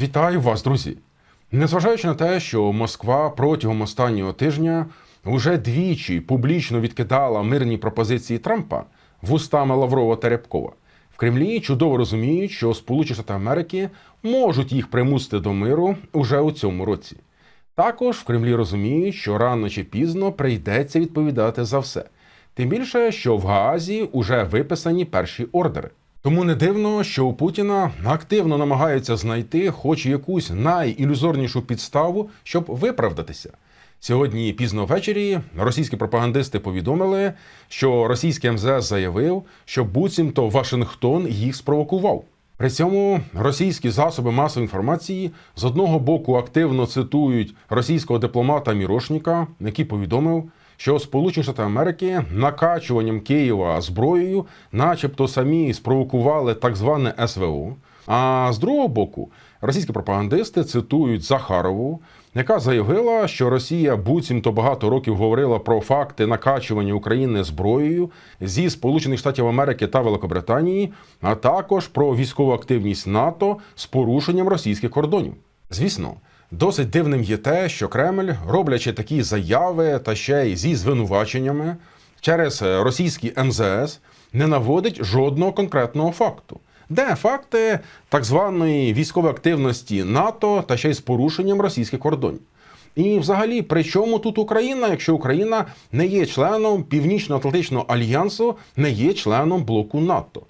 Вітаю вас, друзі! Незважаючи на те, що Москва протягом останнього тижня вже двічі публічно відкидала мирні пропозиції Трампа вустами Лаврова та Рябкова, в Кремлі чудово розуміють, що Сполучені Штати Америки можуть їх примусити до миру уже у цьому році. Також в Кремлі розуміють, що рано чи пізно прийдеться відповідати за все. Тим більше, що в Гаазі уже виписані перші ордери. Тому не дивно, що у Путіна активно намагаються знайти хоч якусь найілюзорнішу підставу, щоб виправдатися. Сьогодні пізно ввечері російські пропагандисти повідомили, що російський МЗС заявив, що буцімто Вашингтон їх спровокував. При цьому російські засоби масової інформації з одного боку активно цитують російського дипломата Мірошніка, який повідомив, що Сполучені Штати Америки накачуванням Києва зброєю, начебто самі спровокували так зване СВО. А з другого боку, російські пропагандисти цитують Захарову, яка заявила, що Росія буцімто багато років говорила про факти накачування України зброєю зі Сполучених Штатів Америки та Великобританії, а також про військову активність НАТО з порушенням російських кордонів. Звісно. Досить дивним є те, що Кремль, роблячи такі заяви та ще й зі звинуваченнями через російський МЗС, не наводить жодного конкретного факту. Де факти так званої військової активності НАТО та ще й з порушенням російських кордонів? І, взагалі, при чому тут Україна, якщо Україна не є членом Північно-Атлантичного альянсу, не є членом блоку НАТО?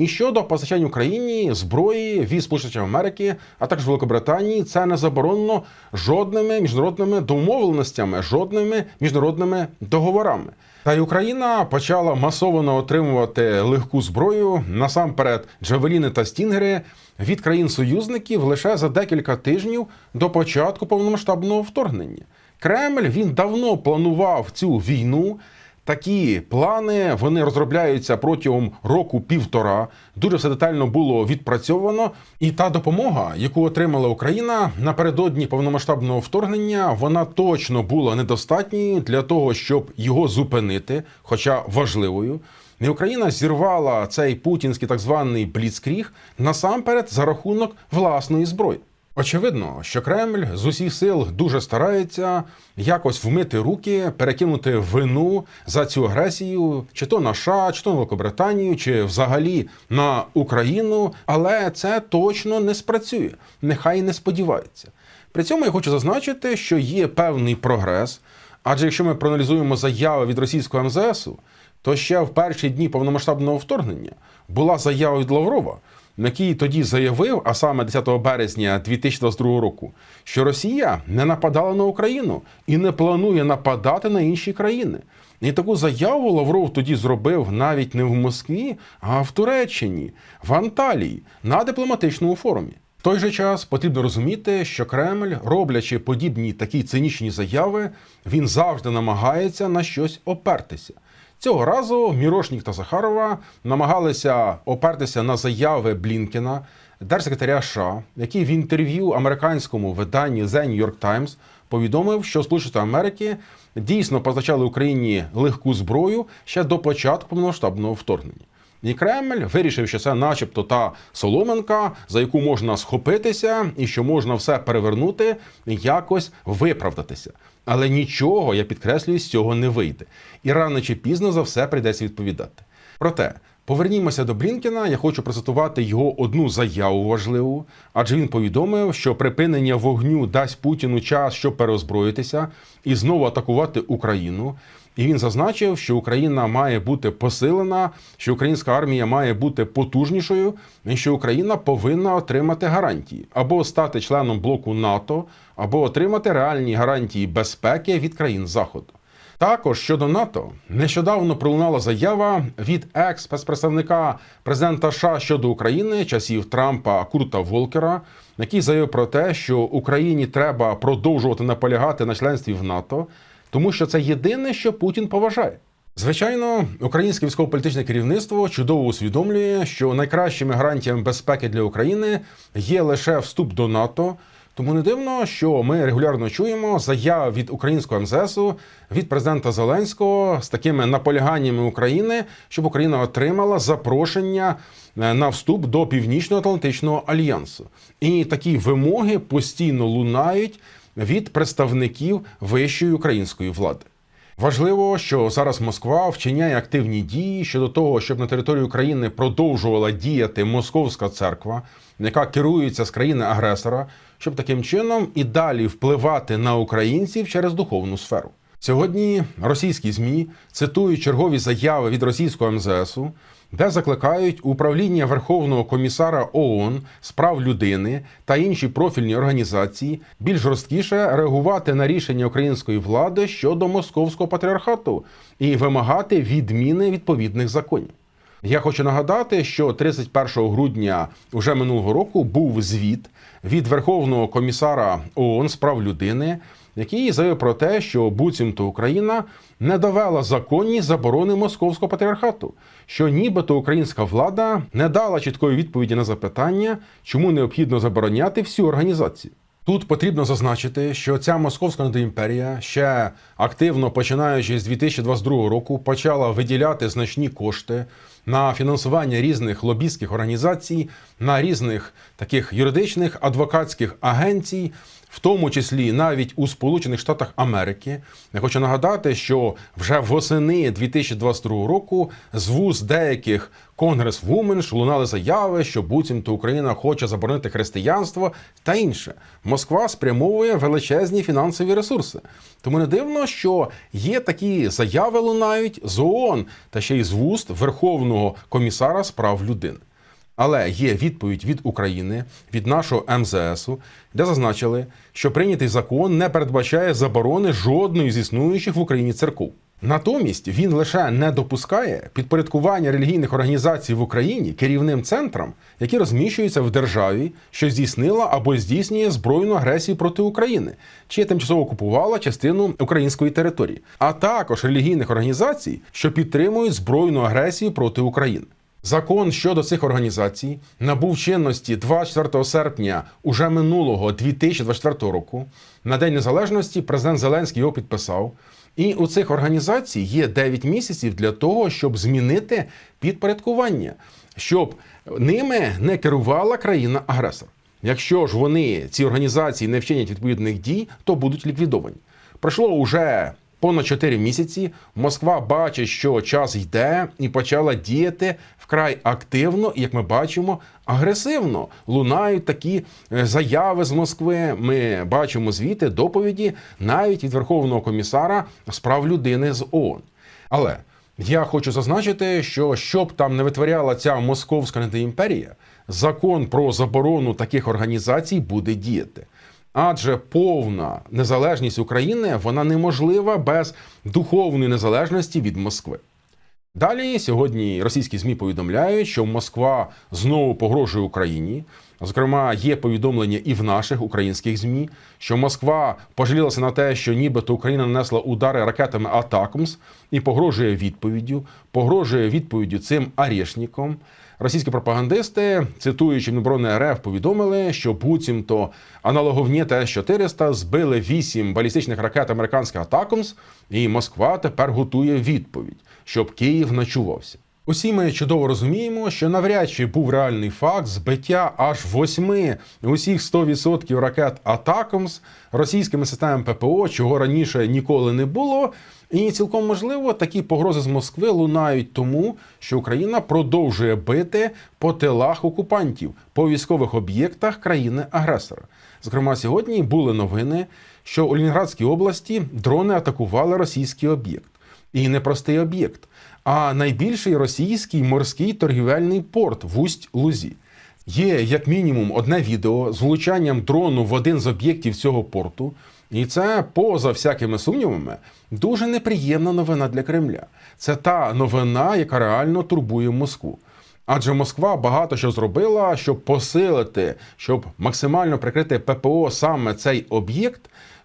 І щодо постачання Україні зброї від Сполучених Америки, а також Великобританії, це не заборонено жодними міжнародними домовленостями, жодними міжнародними договорами. Та й Україна почала масово отримувати легку зброю насамперед джавеліни та стінгери від країн-союзників лише за декілька тижнів до початку повномасштабного вторгнення. Кремль він давно планував цю війну. Такі плани вони розробляються протягом року-півтора. Дуже все детально було відпрацьовано. І та допомога, яку отримала Україна напередодні повномасштабного вторгнення, вона точно була недостатньою для того, щоб його зупинити, хоча важливою. І Україна зірвала цей путінський так званий бліцкріг насамперед за рахунок власної зброї. Очевидно, що Кремль з усіх сил дуже старається якось вмити руки, перекинути вину за цю агресію, чи то на США, чи то на Великобританію, чи взагалі на Україну, але це точно не спрацює. Нехай не сподівається. При цьому я хочу зазначити, що є певний прогрес. Адже якщо ми проаналізуємо заяви від російського МЗСу, то ще в перші дні повномасштабного вторгнення була заява від Лаврова який тоді заявив, а саме 10 березня 2022 року, що Росія не нападала на Україну і не планує нападати на інші країни. І таку заяву Лавров тоді зробив навіть не в Москві, а в Туреччині, в Анталії на дипломатичному форумі. В той же час потрібно розуміти, що Кремль, роблячи подібні такі цинічні заяви, він завжди намагається на щось опертися. Цього разу Мірошнік та Захарова намагалися опертися на заяви Блінкена, держсекретаря США, який в інтерв'ю американському виданні The New York Times повідомив, що Сполучені Америки дійсно постачали Україні легку зброю ще до початку повномасштабного вторгнення. І Кремль вирішив, що це, начебто, та соломинка, за яку можна схопитися, і що можна все перевернути якось виправдатися. Але нічого, я підкреслюю, з цього не вийде. І рано чи пізно за все прийдеться відповідати. Проте. Повернімося до Блінкена. Я хочу процитувати його одну заяву важливу, адже він повідомив, що припинення вогню дасть Путіну час, щоб переозброїтися і знову атакувати Україну. І він зазначив, що Україна має бути посилена, що українська армія має бути потужнішою, і що Україна повинна отримати гарантії або стати членом блоку НАТО, або отримати реальні гарантії безпеки від країн Заходу. Також щодо НАТО нещодавно пролунала заява від екс-спецпредставника президента США щодо України часів Трампа Курта Волкера, який заявив про те, що Україні треба продовжувати наполягати на членстві в НАТО, тому що це єдине, що Путін поважає. Звичайно, українське військово-політичне керівництво чудово усвідомлює, що найкращими гарантіями безпеки для України є лише вступ до НАТО. Тому не дивно, що ми регулярно чуємо заяв від українського МЗСу, від президента Зеленського з такими наполяганнями України, щоб Україна отримала запрошення е, на вступ до Північно-Атлантичного альянсу. І такі вимоги постійно лунають від представників вищої української влади. Важливо, що зараз Москва вчиняє активні дії щодо того, щоб на території України продовжувала діяти московська церква, яка керується з країни агресора, щоб таким чином і далі впливати на українців через духовну сферу. Сьогодні російські змі цитують чергові заяви від російського МЗСу, де закликають управління Верховного комісара ООН з прав людини та інші профільні організації більш жорсткіше реагувати на рішення української влади щодо московського патріархату і вимагати відміни відповідних законів. Я хочу нагадати, що 31 грудня уже минулого року був звіт від Верховного комісара ООН з прав людини, який заявив про те, що буцімто Україна не довела законні заборони московського патріархату, що нібито українська влада не дала чіткої відповіді на запитання, чому необхідно забороняти всю організацію. Тут потрібно зазначити, що ця московська імперія ще активно починаючи з 2022 року почала виділяти значні кошти на фінансування різних лобістських організацій, на різних таких юридичних адвокатських агенцій, в тому числі навіть у Сполучених Штатах Америки. Я хочу нагадати, що вже восени 2022 року з вуз деяких конгрес-вуменш лунали заяви, що буцімто Україна хоче заборонити християнство та інше. Москва спрямовує величезні фінансові ресурси. Тому не дивно, що є такі заяви лунають з ООН та ще й з вуст Верховного комісара з прав людини. Але є відповідь від України, від нашого МЗСу, де зазначили, що прийнятий закон не передбачає заборони жодної з існуючих в Україні церков. Натомість він лише не допускає підпорядкування релігійних організацій в Україні керівним центрам, які розміщуються в державі, що здійснила або здійснює збройну агресію проти України, чи тимчасово окупувала частину української території, а також релігійних організацій, що підтримують збройну агресію проти України. Закон щодо цих організацій набув чинності 24 серпня уже минулого 2024 року. На День Незалежності президент Зеленський його підписав. І у цих організацій є 9 місяців для того, щоб змінити підпорядкування, щоб ними не керувала країна-агресор. Якщо ж вони ці організації не вчинять відповідних дій, то будуть ліквідовані. Пройшло уже понад 4 місяці. Москва бачить, що час йде, і почала діяти вкрай активно, і як ми бачимо, агресивно лунають такі е, заяви з Москви. Ми бачимо звіти, доповіді навіть від Верховного комісара з прав людини з ООН. Але я хочу зазначити, що щоб там не витворяла ця московська імперія, закон про заборону таких організацій буде діяти. Адже повна незалежність України вона неможлива без духовної незалежності від Москви. Далі сьогодні російські змі повідомляють, що Москва знову погрожує Україні. Зокрема, є повідомлення і в наших українських змі, що Москва пожалілася на те, що нібито Україна нанесла удари ракетами Атакмс і погрожує відповіддю, погрожує відповіддю цим арешникам. Російські пропагандисти, цитуючи Міноборони РФ, повідомили, що буцімто аналоговні Т-400 збили вісім балістичних ракет американських Атакмс, і Москва тепер готує відповідь, щоб Київ ночувався. Усі ми чудово розуміємо, що навряд чи був реальний факт збиття аж восьми усіх 100% ракет Атакмс російськими системами ППО, чого раніше ніколи не було. І цілком можливо такі погрози з Москви лунають тому, що Україна продовжує бити по тилах окупантів по військових об'єктах країни-агресора. Зокрема, сьогодні були новини, що у Лінінградській області дрони атакували російський об'єкт. І не простий об'єкт, а найбільший російський морський торгівельний порт в Усть-Лузі. Є як мінімум одне відео з влучанням дрону в один з об'єктів цього порту, і це, поза всякими сумнівами, дуже неприємна новина для Кремля. Це та новина, яка реально турбує Москву. Адже Москва багато що зробила, щоб посилити, щоб максимально прикрити ППО саме цей об'єкт,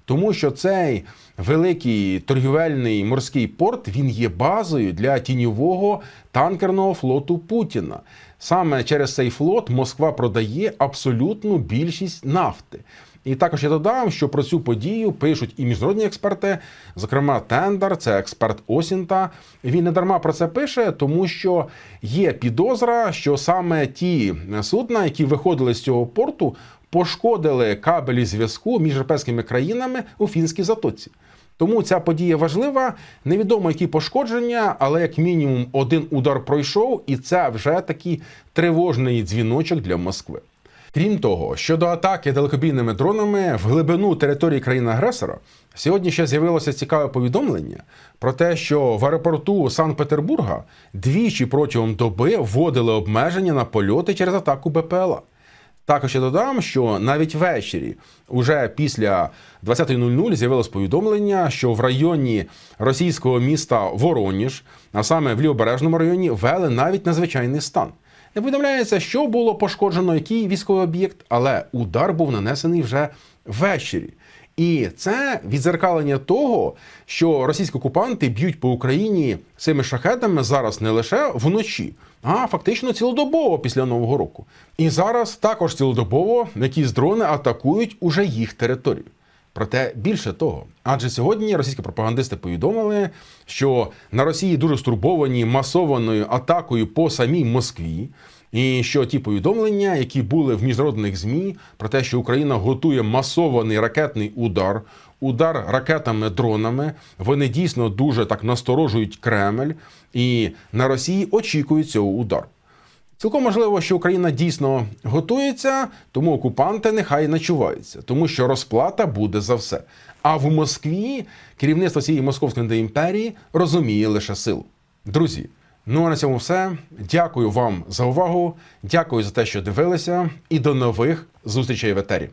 тому що цей великий торгівельний морський порт він є базою для тіньового танкерного флоту Путіна. саме через цей флот Москва продає абсолютну більшість нафти. І також я додам, що про цю подію пишуть і міжнародні експерти, зокрема Тендер, це експерт Осінта. Він не дарма про це пише, тому що є підозра, що саме ті судна, які виходили з цього порту, пошкодили кабелі зв'язку між європейськими країнами у фінській затоці. Тому ця подія важлива. Невідомо які пошкодження, але як мінімум один удар пройшов, і це вже такий тривожний дзвіночок для Москви. Крім того, щодо атаки далекобійними дронами в глибину території країни-агресора, сьогодні ще з'явилося цікаве повідомлення про те, що в аеропорту Санкт-Петербурга двічі протягом доби вводили обмеження на польоти через атаку БПЛА. Також я додам, що навіть ввечері, уже після 20.00, з'явилось повідомлення, що в районі російського міста Вороніж, а саме в лівобережному районі, ввели навіть надзвичайний стан. Не повідомляється, що було пошкоджено, який військовий об'єкт, але удар був нанесений вже ввечері. І це відзеркалення того, що російські окупанти б'ють по Україні цими шахетами зараз не лише вночі, а фактично цілодобово після Нового року. І зараз також цілодобово якісь дрони атакують уже їх територію. Проте більше того, адже сьогодні російські пропагандисти повідомили, що на Росії дуже стурбовані масованою атакою по самій Москві, і що ті повідомлення, які були в міжнародних змі, про те, що Україна готує масований ракетний удар, удар ракетами, дронами, вони дійсно дуже так насторожують Кремль, і на Росії очікують цього удару. Цілком можливо, що Україна дійсно готується, тому окупанти нехай начуваються, тому що розплата буде за все. А в Москві керівництво цієї московської імперії розуміє лише силу. Друзі, ну а на цьому все. Дякую вам за увагу. Дякую за те, що дивилися, і до нових зустрічей в етері.